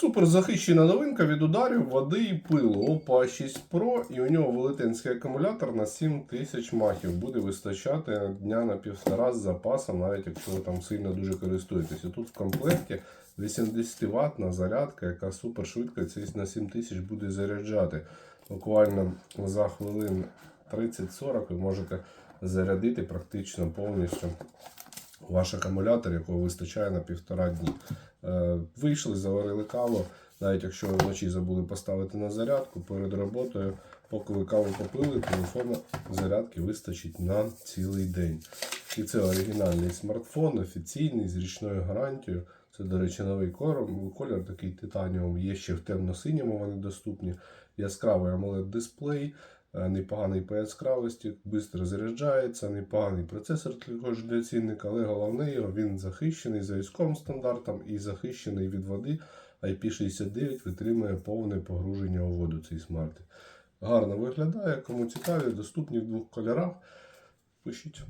Супер захищена новинка від ударів, води і пилу. Опа 6 Pro, і у нього велетенський акумулятор на 7000 махів. Буде вистачати дня на півтора з запасом, навіть якщо ви там сильно дуже користуєтесь. І тут в комплекті 80 ватна зарядка, яка супер швидко на 7000 буде заряджати. Буквально за хвилин 30-40 ви можете зарядити практично повністю ваш акумулятор, якого вистачає на півтора дні. Е, Вийшли, заварили каву. Навіть якщо ви вночі забули поставити на зарядку перед роботою, поки ви каву попили, телефону зарядки вистачить на цілий день. І це оригінальний смартфон, офіційний, з річною гарантією. Це, до речі, новий колір такий титаніум. Є ще в темно-синьому вони доступні. Яскравий AMOLED дисплей, непоганий по яскравості, швидко заряджається, непоганий процесор також для цінника, але головне його він захищений за військовим стандартом і захищений від води. IP69 витримує повне погруження у воду цей смарт. Гарно виглядає, кому цікаві, доступні в двох кольорах. Пишіть.